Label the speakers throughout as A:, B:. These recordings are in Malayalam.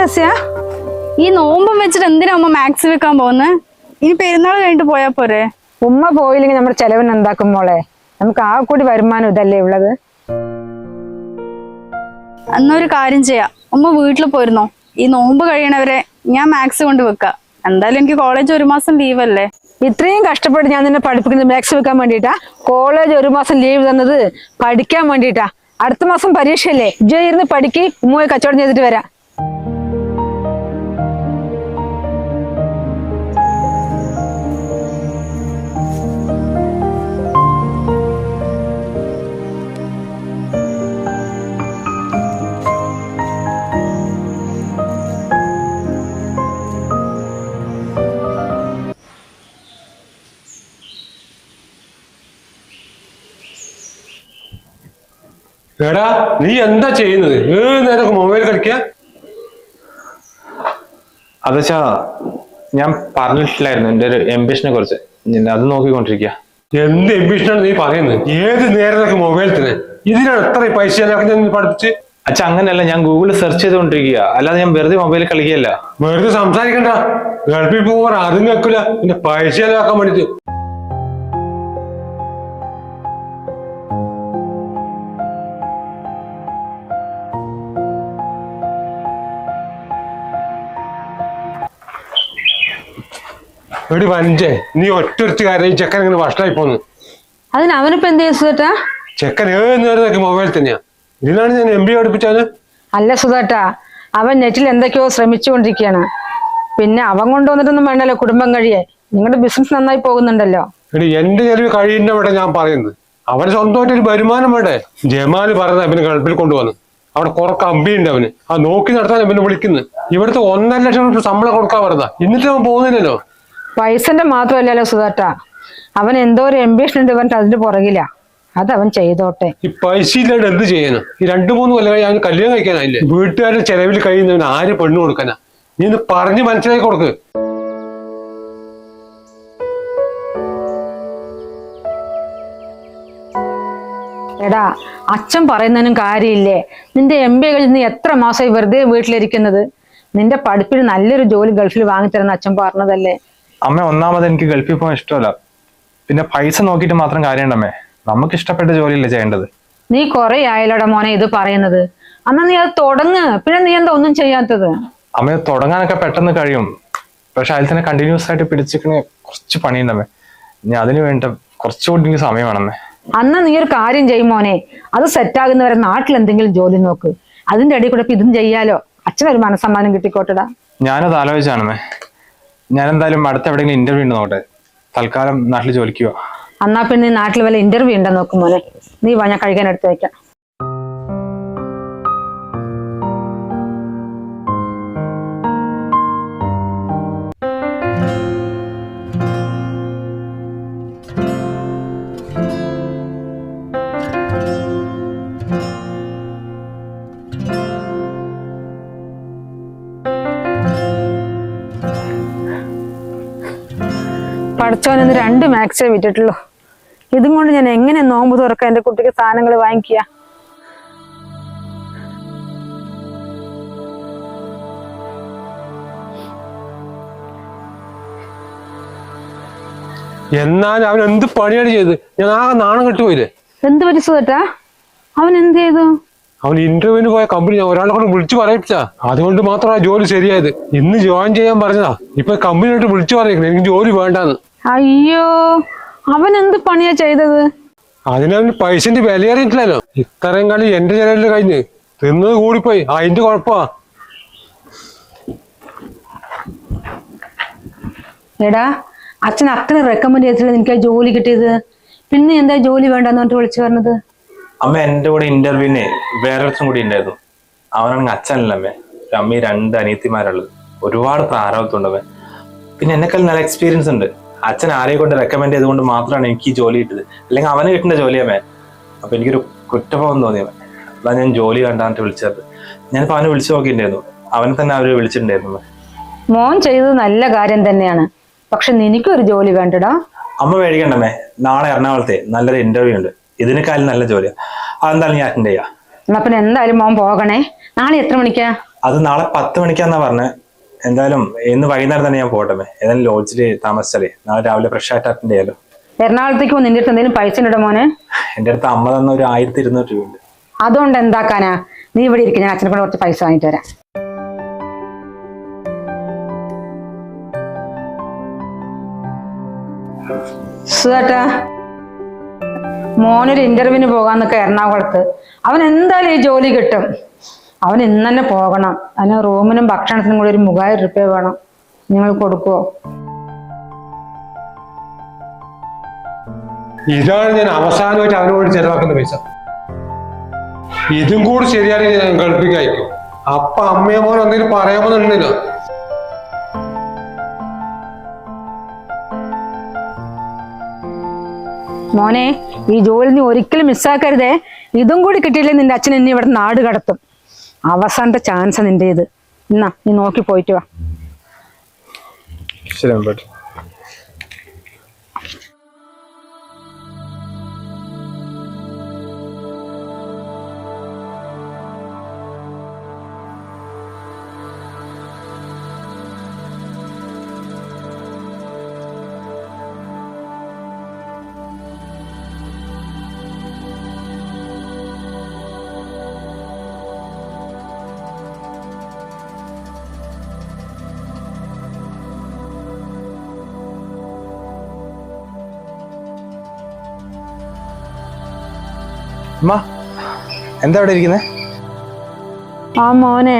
A: രസ്യ
B: ഈ നോമ്പും വെച്ചിട്ട് എന്തിനാ അമ്മ മാക്സ് വെക്കാൻ പോകുന്നത് ഇനി പെരുന്നാൾ കഴിഞ്ഞിട്ട് പോയാ പോരെ?
A: ഉമ്മ പോയില്ലെങ്കിൽ നമ്മുടെ ചെലവിന് എന്താക്കും മോളെ? നമുക്ക് ആ കൂടി വരുമാനം ഇതല്ലേ ഉള്ളത്?
B: എന്നൊരു കാര്യം ചെയ്യാം. ഉമ്മ വീട്ടിൽ പോയിരുന്നോ? ഈ നോമ്പ് കഴിയണവരെ ഞാൻ മാക്സ് കൊണ്ട് വെക്കാം. എന്തായാലും എനിക്ക് കോളേജ് ഒരു മാസം ലീവ് അല്ലേ?
A: ഇത്രയും കഷ്ടപ്പെട്ട് ഞാൻ നിന്നെ പഠിപ്പിക്കുന്നത് മാക്സ് വെക്കാൻ വേണ്ടിയിട്ടാ. കോളേജ് ഒരു മാസം ലീവ് തന്നത് പഠിക്കാൻ വേണ്ടിയിട്ടാ. അടുത്ത മാസം പരീക്ഷയല്ലേ? ഇജ്ജ ഇരുന്ന് പഠിക്ക്. ഉമ്മയെ കച്ചവടം ചെയ്തിട്ട് വരാം.
C: എടാ നീ എന്താ ചെയ്യുന്നത്? ഏത് നേരം മൊബൈൽ കളിക്ക?
D: അതച്ചാ ഞാൻ പറഞ്ഞിട്ടില്ലായിരുന്നു എന്റെ ഒരു എംബിഷനെ കുറിച്ച്. ഞാൻ അത് നോക്കിക്കൊണ്ടിരിക്കുക
C: എന്ത് എംബിഷനാണ് നീ പറയുന്നത്? ഏത് നേരത്തൊക്കെ മൊബൈൽ തന്നെ ഇതിനാണ് എത്ര പൈസ പഠിപ്പിച്ച്?
D: അച്ഛ അങ്ങനെയല്ല ഞാൻ ഗൂഗിളിൽ സെർച്ച് ചെയ്തുകൊണ്ടിരിക്കുക അല്ലാതെ ഞാൻ വെറുതെ മൊബൈലിൽ കളിക്കുകയല്ല.
C: വെറുതെ സംസാരിക്കണ്ട. ഗൾഫിൽ പോകാൻ അതും വെക്കില്ല പിന്നെ പൈസ ചെലവാക്കാൻ വേണ്ടിട്ട്. എടി വഞ്ചേ നീ ഒറ്റ കാര്യം ചെക്കൻ ഇങ്ങനെ വഷളായി പോന്നു.
A: അതിന് അവനിപ്പോ എന്ത് സുധേട്ടാ?
C: ചെക്കൻ ഏത് നേരത്തൊക്കെ മൊബൈൽ തന്നെയാ? ഇതിനാണ് ഞാൻ എം ബി പഠിപ്പിച്ചാൽ
A: അല്ല സുധേട്ടാ അവൻ നെറ്റിൽ എന്തൊക്കെയോ ശ്രമിച്ചുകൊണ്ടിരിക്കുകയാണ്. പിന്നെ അവൻ കൊണ്ടുവന്നിട്ടൊന്നും വേണ്ടല്ലോ കുടുംബം കഴിയെ. നിങ്ങളുടെ ബിസിനസ് നന്നായി പോകുന്നുണ്ടല്ലോ.
C: എടി എന്റെ ചെലവ് കഴിയുന്ന ഇവിടെ ഞാൻ പറയുന്നത്. അവന് സ്വന്തമായിട്ട് ഒരു വരുമാനം വേണ്ടേ? ജമാൽ പറഞ്ഞ അവന് ഗൾഫിൽ കൊണ്ടുവന്നു. അവിടെ കുറെ കമ്പി ഉണ്ട് അവന്. ആ നോക്കി നടത്താൻ അവനെ വിളിക്കുന്നു. ഇവിടുത്തെ ഒന്നര ലക്ഷം ശമ്പളം കൊടുക്കാൻ പറഞ്ഞതാ. എന്നിട്ട് അവൻ പോകുന്നില്ലല്ലോ?
A: പൈസന്റെ മാത്രമല്ലല്ലോ സുധാട്ട അവൻ എന്തോ ഒരു എംബിഷൻ ഉണ്ട് പറഞ്ഞിട്ട് അതിന്റെ പുറകില. അതവൻ ചെയ്തോട്ടെ.
C: ഈ പൈസ ഇല്ലാണ്ട് എന്ത് ചെയ്യാനാ? ഈ രണ്ടു മൂന്ന് കൊല്ലം കഴിഞ്ഞാൽ അവന് കല്യാണം കഴിക്കാനായില്ലേ? വീട്ടുകാരുടെ ചെലവിൽ കഴിയുന്നവൻ ആര് പെണ്ണു കൊടുക്കാനാ? നീ ഒന്ന് പറഞ്ഞ് മനസ്സിലാക്കി കൊടുക്ക്.
A: എടാ അച്ഛൻ പറയുന്നതിനും കാര്യമില്ലേ? നിന്റെ എം ബി കഴിഞ്ഞ് നീ എത്ര മാസമായി വെറുതെ വീട്ടിലിരിക്കുന്നത്? നിന്റെ പഠിപ്പിന് നല്ലൊരു ജോലി ഗൾഫിൽ വാങ്ങിത്തരുന്ന അച്ഛൻ പറഞ്ഞതല്ലേ?
D: അമ്മ ഒന്നാമത് എനിക്ക് ഗൾഫിൽ പോകാൻ ഇഷ്ടമല്ല. പിന്നെ പൈസ നോക്കിയിട്ട് മാത്രം കാര്യമുണ്ടമ്മേ നമുക്ക് ഇഷ്ടപ്പെട്ട ജോലിയല്ലേ ചെയ്യേണ്ടത്?
A: നീ കുറെ ആയാലോടെ മോനെ ഇത് പറയുന്നത്. അന്നാ നീ അത് തുടങ്ങ്. പിന്നെ നീ എന്താ ഒന്നും ചെയ്യാത്തത്?
D: അമ്മ തുടങ്ങാനൊക്കെ പെട്ടെന്ന് കഴിയും. പക്ഷെ അതിൽ തന്നെ കണ്ടിന്യൂസ് ആയിട്ട് പിടിച്ചിരിക്കണ കുറച്ച് പണിയുണ്ടമ്മേ ഞാൻ അതിന് വേണ്ട കുറച്ചുകൂടി എനിക്ക് സമയം വേണമേ
A: അന്ന് നീ ഒരു കാര്യം ചെയ്യും മോനെ. അത് സെറ്റാകുന്നവരെ നാട്ടിൽ എന്തെങ്കിലും ജോലി നോക്ക്. അതിന്റെ ഇടയിൽ കൂടെ ഇപ്പൊ ഇതും ചെയ്യാലോ. അച്ഛനൊരു മനസ്സമ്മാനം കിട്ടിക്കോട്ടടാ.
D: ഞാനത് ആലോചിച്ചാണമ്മേ ഞാൻ എന്തായാലും അടുത്ത എവിടെയെങ്കിലും ഇന്റർവ്യൂ ഉണ്ട് നോട്ടെ തൽക്കാലം നാട്ടിൽ ജോലിക്ക് പോവാ.
A: എന്നാ പിന്നെ നാട്ടിൽ വല്ല ഇന്റർവ്യൂ ഉണ്ടോ നോക്കും നീ വാ ഞാൻ കഴിക്കാൻ എടുത്ത് വെക്കാം. പഠിച്ചവനൊന്ന് രണ്ട് മാക്സേ വിറ്റിട്ടുള്ളൂ ഇതും കൊണ്ട് ഞാൻ എങ്ങനെ നോമ്പ് തുറക്കാൻ എന്റെ കുട്ടിക്ക് സാധനങ്ങൾ വാങ്ങിക്കുക?
C: എന്നാൽ അവൻ എന്ത് പണിയാണ് ചെയ്ത് ഞാൻ ആകെ നാണം കെട്ടുപോയില്ലേ
A: എന്ത് പറ്റി അവൻ എന്ത് ചെയ്തു?
C: അവൻ ഇന്റർവ്യൂവിന് പോയ കമ്പനി ഞാൻ ഒരാളെ കൊണ്ട് വിളിച്ചു പറയിപ്പിച്ചാ. അതുകൊണ്ട് മാത്രമാണ് ജോലി ശരിയായത്. ഇന്ന് ജോയിൻ ചെയ്യാൻ പറഞ്ഞതാ. ഇപ്പൊ കമ്പനിയായിട്ട് വിളിച്ചു പറയുന്നത് എനിക്ക് ജോലി വേണ്ടാന്ന്.
A: അയ്യോ അവൻ എന്ത് പണിയാ ചെയ്തത്?
C: അതിനവന് പൈസന്റെ വില അറിയിട്ടില്ലല്ലോ ഇത്രയും കളി എന്റെ ചെലവിൽ കഴിഞ്ഞ് തിന്നത് കൂടിപ്പോയി. അതിന്റെ കുഴപ്പമാ.
A: എടാ അച്ഛൻ അത്ര റെക്കമെൻഡ് ചെയ്തിട്ടില്ല എനിക്ക് ആ ജോലി കിട്ടിയത്. പിന്നെ എന്താ ജോലി വേണ്ടെന്ന് പറഞ്ഞിട്ട് വിളിച്ചു പറഞ്ഞത്?
D: അമ്മ എന്റെ കൂടെ ഇന്റർവ്യൂവിന് വേറൊരുത്തും കൂടി ഉണ്ടായിരുന്നു. അവനാണെങ്കിൽ അച്ഛനല്ല അമ്മേ. അമ്മ രണ്ട് അനിയത്തിമാരുള്ളത്. ഒരുപാട് പ്രാരബ്ധമുണ്ട് പിന്നെ എന്നെക്കാൾ നല്ല എക്സ്പീരിയൻസ് ഉണ്ട്. അച്ഛൻ ആരെയും കൊണ്ട് റെക്കമെൻഡ് ചെയ്തുകൊണ്ട് മാത്രമാണ് എനിക്ക് ഈ ജോലി കിട്ടിയത്. അല്ലെങ്കിൽ അവന് കിട്ടേണ്ട ജോലിയാമേ അപ്പൊ എനിക്കൊരു കുറ്റബോധം തോന്നിയവൻ അതാ ഞാൻ ജോലി കണ്ടാന്നിട്ട് വിളിച്ചത്. ഞാനിപ്പോ അവനെ വിളിച്ചു നോക്കിയിട്ടുണ്ടായിരുന്നു. അവൻ തന്നെ അവർ വിളിച്ചിട്ടുണ്ടായിരുന്നു.
A: മോൻ ചെയ്തത് നല്ല കാര്യം തന്നെയാണ്. പക്ഷെ നിനക്കൊരു ജോലി വേണ്ടടാ.
D: അമ്മ മേടിക്കണ്ടമ്മേ നാളെ എറണാകുളത്തെ നല്ലൊരു ഇന്റർവ്യൂ ഉണ്ട്. ഇതിനേക്കാളും നല്ല ജോലിയാ. അതെന്തായാലും ഞാൻ അറ്റൻഡ് ചെയ്യാം.
A: എന്നാ പിന്നെ എന്തായാലും മോൻ പോകണേ. നാളെ എത്ര മണിക്കാ?
D: അത് നാളെ പത്ത് മണിക്കാന്നാ പറഞ്ഞത് എന്തായാലും ഇന്ന് വൈകുന്നേരം തന്നെ ഞാൻ പോകട്ടെ ഏതായാലും ലോഡ്ജിൽ താമസിച്ചാലേ. നാളെ രാവിലെ ഫ്രഷ് ആയിട്ട് അറ്റൻഡ് ചെയ്യാലോ
A: എറണാകുളത്തേക്ക് വന്ന് നിന്റെ അടുത്ത് എന്തെങ്കിലും പൈസ ഉണ്ടോ മോനെ?
D: എന്റെ അടുത്ത് അമ്മ തന്ന ഒരു ആയിരത്തി ഇരുന്നൂറ് രൂപ ഉണ്ട്
A: അതുകൊണ്ട് എന്താക്കാനാ? നീ ഇവിടെ ഇരിക്കും ഞാൻ അച്ഛനെ കൊണ്ട് കുറച്ച് പൈസ വാങ്ങിട്ട് വരാം. സുധാട്ടാ മോനൊരു ഇന്റർവ്യൂവിന് പോകാന്നൊക്കെ എറണാകുളത്ത്. അവൻ എന്തായാലും ഈ ജോലി കിട്ടും. അവൻ ഇന്ന് തന്നെ പോകണം. അതിന് റൂമിനും ഭക്ഷണത്തിനും കൂടി ഒരു മൂവായിരം റുപ്യ വേണം. നിങ്ങൾ കൊടുക്കുവോ?
C: ഇതാണ് ഞാൻ അവസാനമായിട്ട് അവനോട് ചെലവാക്കുന്ന പൈസ. ഇതും കൂടി ശരിയാണെങ്കിൽ ഞാൻ ഗൾഫിലേക്ക് അപ്പ അമ്മയെ പോലെ എന്തെങ്കിലും പറയാമെന്നുണ്ടല്ലോ
A: മോനെ ഈ ജോലി നീ ഒരിക്കലും മിസ്സാക്കരുതേ ഇതും കൂടി കിട്ടിയില്ലേ നിന്റെ അച്ഛൻ എന്നെ ഇവിടെ നാട് കടത്തും. അവസാനത്തെ ചാൻസ് നിന്റെ ഇത് എന്നാ നീ നോക്കി പോയിട്ട് വാ.
D: ശരി അമ്മ എന്താ അവിടെ ഇരിക്കുന്നേ?
A: ആ മോനെ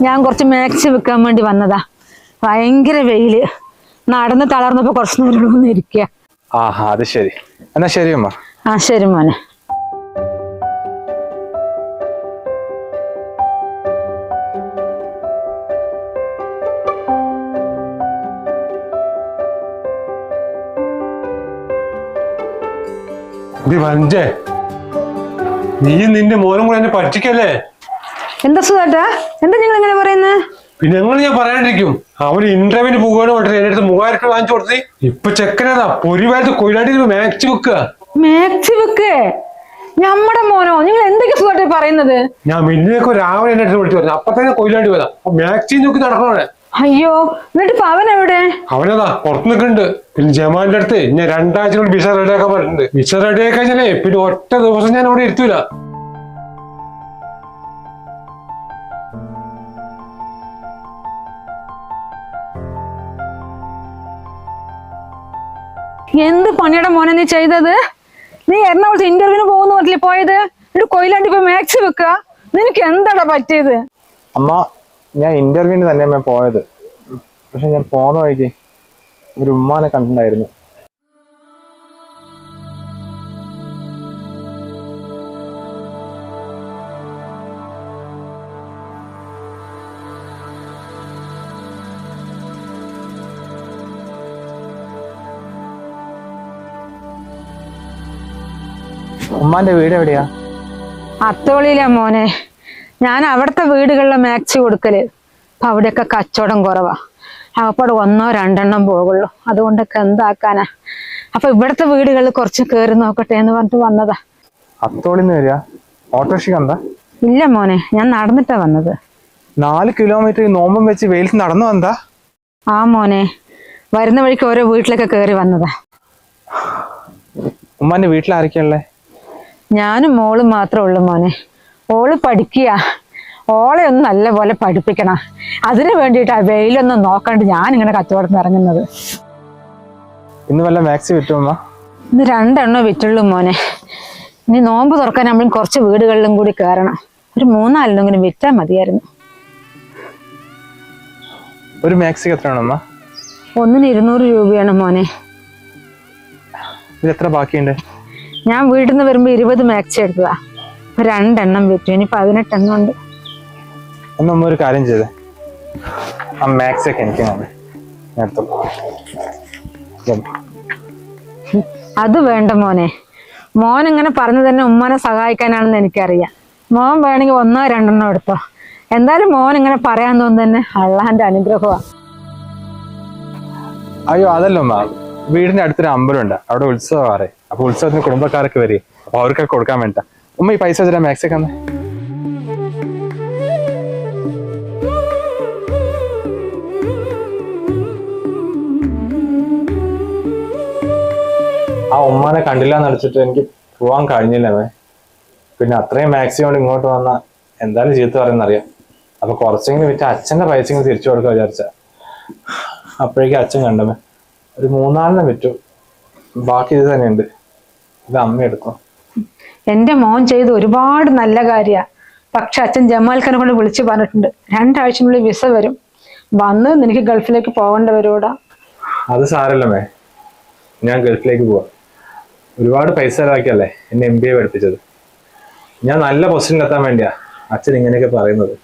A: ഞാൻ കുറച്ച് മാക്സ് വെക്കാൻ വേണ്ടി വന്നതാ. ഭയങ്കര വെയിൽ. നടന്ന് തളർന്നപ്പോ കുറച്ച് നേരം ഇരിക്കുക
D: ആഹാ അത് ശരി. എന്നാ ശരി അമ്മ
A: ആ ശരി മോനെ.
C: ഇത് വഞ്ചേ നീ നിന്റെ മോനും കൂടെ എന്നെ പറ്റിക്കല്ലേ?
A: എന്താ സുഖാട്ടാ എന്താ നിങ്ങൾ ഇങ്ങനെ പറയുന്നത്
C: പിന്നെ ഞങ്ങൾ ഞാൻ പറയാണ്ടിരിക്കും. അവന് ഇന്റർവ്യൂവിന് പോകുകയാണ് പറഞ്ഞിട്ട് എന്റെ അടുത്ത് മൂവായിരം രൂപ വാങ്ങിച്ചു കൊടുത്തി ഇപ്പൊ ചെക്കനതാ പൊരിവാരത്ത് കൊയിലാണ്ടി മാക്സ് വെക്കുക
A: മാക്സി ബുക്ക് ഞമ്മടെ മോനോ? നിങ്ങൾ എന്തൊക്കെ സുഖമായിട്ട് പറയുന്നത്?
C: ഞാൻ മിന്നിനൊക്കെ രാവിലെ എന്റെ അടുത്ത് വിളിച്ചു പറഞ്ഞു. അപ്പൊ തന്നെ കൊയിലാണ്ടി വരാം. മാക്സി നോക്കി നടക്കണേ
A: അയ്യോ എന്നിട്ട് പവൻ അവൻ എവിടെ?
C: അവനതാ പുറത്ത് നിൽക്കുന്നുണ്ട്. പിന്നെ ജമാന്റെ അടുത്ത് ഞാൻ രണ്ടാഴ്ച വിസ റെഡി ആക്കാൻ പറഞ്ഞിട്ടുണ്ട്. വിസ റെഡി കഴിഞ്ഞാലേ പിന്നെ ഒറ്റ ദിവസം ഞാൻ അവിടെ ഇരുത്തൂല.
A: എന്ത് പണിയുടെ മോനെ നീ ചെയ്തത്? നീ എറണാകുളത്ത് ഇന്റർവ്യൂവിന് പോകുന്ന പറഞ്ഞില്ലേ പോയത്? എന്നിട്ട് കൊയിലാണ്ടി പോയി മാക്സ് വെക്ക? നിനക്ക് എന്താടാ പറ്റിയത്?
D: അമ്മ ഞാൻ ഇന്റർവ്യൂവിന് തന്നെ ഞാൻ പോയത്. പക്ഷെ ഞാൻ പോന്ന വഴിക്ക് ഒരു ഉമ്മാനെ കണ്ടിട്ടുണ്ടായിരുന്നു. ഉമ്മാന്റെ വീട് എവിടെയാ?
A: അത്തോളിയിലാ മോനെ. ഞാൻ അവിടുത്തെ വീടുകളിലെ മാക്സി കൊടുക്കൽ. അപ്പൊ അവിടെയൊക്കെ കച്ചവടം കുറവാ. അകപ്പാട് ഒന്നോ രണ്ടെണ്ണം പോകുള്ളൂ. അതുകൊണ്ടൊക്കെ എന്താക്കാനാ? അപ്പൊ ഇവിടുത്തെ വീടുകളിൽ കുറച്ച് കേറി നോക്കട്ടെ എന്ന് പറഞ്ഞിട്ട് വന്നതാ.
D: അത്തോളിന്ന് വരിക. ഓട്ടോറിക്ഷ
A: ഇല്ല മോനെ ഞാൻ നടന്നിട്ടാ വന്നത്.
D: നാല് കിലോമീറ്റർ നോമ്പം വെച്ച് വെയിലത്ത് നടന്നു വന്നതാ?
A: ആ മോനെ വരുന്ന വഴിക്ക് ഓരോ വീട്ടിലൊക്കെ കയറി വന്നതാ.
D: ഉമ്മാന്റെ വീട്ടിലാരൊക്കെയുള്ളേ
A: ഞാനും മോളും മാത്രമേ ഉള്ളൂ മോനെ. ഓൾ പഠിക്കുക ഓളെ ഒന്ന് നല്ല പോലെ പഠിപ്പിക്കണം. അതിന് വേണ്ടിയിട്ടാ വെയിലൊന്നും നോക്കണ്ട് ഞാൻ ഇങ്ങനെ കച്ചവടത്തിന് ഇറങ്ങുന്നത്.
D: ഇന്ന് വല്ല മാക്സി
A: ഇന്ന് രണ്ടെണ്ണം വിറ്റുള്ളൂ മോനെ. ഇനി നോമ്പ് തുറക്കാൻ നമ്മളും കുറച്ച് വീടുകളിലും കൂടി കയറണം. ഒരു മൂന്നാലിനെങ്കിലും വിറ്റാൽ മതിയായിരുന്നു.
D: ഒരു മാക്സി എത്രയാണമ്മ
A: ഒന്നിന് ഇരുന്നൂറ് രൂപയാണ് മോനെ.
D: ഇത് എത്ര ബാക്കിയുണ്ട്?
A: ഞാൻ വീട്ടിൽ നിന്ന് വരുമ്പോൾ ഇരുപത് മാക്സി എടുത്തതാ. ഇപ്പൊ രണ്ടെണ്ണം വിറ്റു. ഇനി പതിനെട്ടെണ്ണം ഉണ്ട്.
D: ഒരു കാര്യം ചെയ്തേ. ആ മാക്സി ഒക്കെ എനിക്ക്
A: അത് വേണ്ട മോനെ. മോൻ ഇങ്ങനെ പറഞ്ഞു തന്നെ ഉമ്മനെ സഹായിക്കാനാണെന്ന് എനിക്കറിയാം. മോൻ വേണമെങ്കിൽ ഒന്നോ രണ്ടെണ്ണോ എടുത്തോ. എന്തായാലും മോൻ ഇങ്ങനെ പറയാൻ തോന്നുന്നു തന്നെ അള്ളാന്റെ അനുഗ്രഹമാണ്
D: അയ്യോ അതല്ലോ മാം വീടിന്റെ അടുത്തൊരു അമ്പലമുണ്ട്. അവിടെ ഉത്സവം ആറേ. അപ്പൊ ഉത്സവത്തിന് കുടുംബക്കാരൊക്കെ വരെ അവർക്കൊക്കെ കൊടുക്കാൻ വേണ്ട
E: ഉമ്മ ഈ പൈസ വെച്ചാൽ മാക്സ് ഒക്കെ തന്നെ
D: ആ ഉമ്മാനെ കണ്ടില്ല എന്നടിച്ചിട്ട് എനിക്ക് പോവാൻ കഴിഞ്ഞില്ല അവൻ പിന്നെ അത്രയും മാക്സിമം കൊണ്ട് ഇങ്ങോട്ട് വന്ന എന്തായാലും ചീത്ത പറയുന്നറിയാം അപ്പൊ കുറച്ചെങ്കിലും വിറ്റ് അച്ഛന്റെ പൈസ തിരിച്ചു കൊടുക്കാൻ വിചാരിച്ച. അപ്പോഴേക്കും അച്ഛൻ കണ്ടമേ ഒരു മൂന്നാലിനെ വിറ്റു. ബാക്കി ഇത് തന്നെയുണ്ട്. ഇത് അമ്മ എടുക്കും
A: എന്റെ മോൻ ചെയ്ത് ഒരുപാട് നല്ല കാര്യമാണ് പക്ഷെ അച്ഛൻ ജമാൽഖാനെ കൊണ്ട് വിളിച്ചു പറഞ്ഞിട്ടുണ്ട്. രണ്ടാഴ്ചയ്ക്കുള്ളിൽ വിസ വരും. വന്ന് നിനക്ക് ഗൾഫിലേക്ക് പോകേണ്ട വരുകൂടാ
D: അത് സാരല്ലമ്മേ ഞാൻ ഗൾഫിലേക്ക് പോവാ. ഒരുപാട് പൈസ ഇതാക്കിയല്ലേ എന്നെ എം ബി എ പഠിപ്പിച്ചത്. ഞാൻ നല്ല പൊസിഷനിൽ എത്താൻ വേണ്ടിയാ അച്ഛൻ ഇങ്ങനെയൊക്കെ പറയുന്നത്.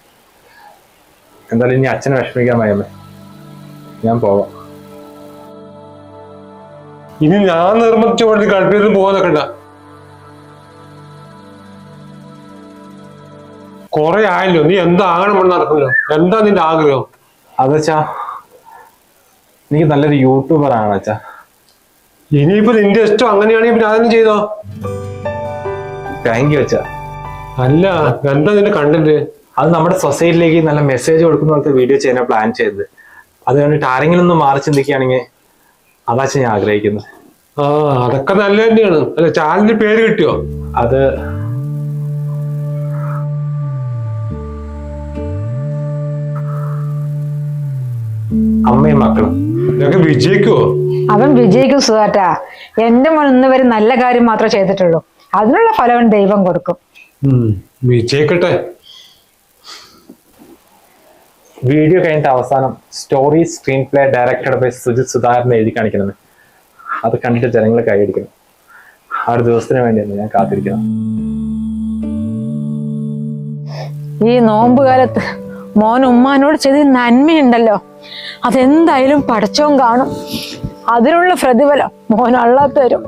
D: എന്തായാലും ഇനി അച്ഛനെ വിഷമിക്കാൻ വയ്യമ്മേ ഞാൻ പോവാം.
C: ഇനി ഞാൻ നിർബന്ധിച്ചു കൊണ്ട് ഗൾഫിൽ പോകാൻ നിൽക്കണ്ട കൊറേ ആയല്ലോ. നീ എന്താകണമെന്ന് നടക്കല്ലോ എന്താ നിന്റെ ആഗ്രഹം?
D: അതച്ചാ എനിക്ക് നല്ലൊരു യൂട്യൂബർ ആണ് അച്ഛാ
C: ഇനിയിപ്പോ നിന്റെ ഇഷ്ടം അങ്ങനെയാണെങ്കിൽ പിന്നെ അതൊന്നും ചെയ്തോ?
D: താങ്ക് യു അച്ഛാ
C: അല്ല എന്താ നിന്റെ കണ്ടന്റ്
D: അത് നമ്മുടെ സൊസൈറ്റിയിലേക്ക് നല്ല മെസ്സേജ് കൊടുക്കുന്ന പോലത്തെ വീഡിയോ ചെയ്യാൻ പ്ലാൻ ചെയ്തത്. അത് കണ്ടിട്ട് ആരെങ്കിലും ഒന്ന് മാറി ചിന്തിക്കുകയാണെങ്കിൽ അതാച്ച ഞാൻ ആഗ്രഹിക്കുന്നത്.
C: ആ അതൊക്കെ നല്ല തന്നെയാണ്. അല്ല ചാനലിന് പേര് കിട്ടിയോ?
D: അത് അമ്മയും മക്കളും.
C: ഇതൊക്കെ വിജയിക്കുവോ
A: അവൻ വിജയിക്കും സുധാറ്റാ എന്റെ മോൻ ഇന്ന് വരെ നല്ല കാര്യം മാത്രമേ ചെയ്തിട്ടുള്ളൂ. അതിനുള്ള ഫലം ദൈവം കൊടുക്കും.
C: വിജയിക്കട്ടെ.
D: വീഡിയോ കഴിഞ്ഞിട്ട് അവസാനം story screenplay director by Sujith Sudhakaran എഴുതി കാണിക്കുന്നത്. അത് കണ്ടിട്ട് ജനങ്ങൾ കൈയടിക്കണം ആ ഒരു ദിവസത്തിന് വേണ്ടിയാണ് ഞാൻ കാത്തിരിക്കുന്നത്.
A: ഈ നോമ്പ് കാലത്ത് മോൻ ഉമ്മാനോട് ചെയ്ത നന്മയുണ്ടല്ലോ. അതെന്തായാലും പഠിച്ചോൻ കാണും. അതിനുള്ള പ്രതിഫലം മോൻ അള്ളാത്തരും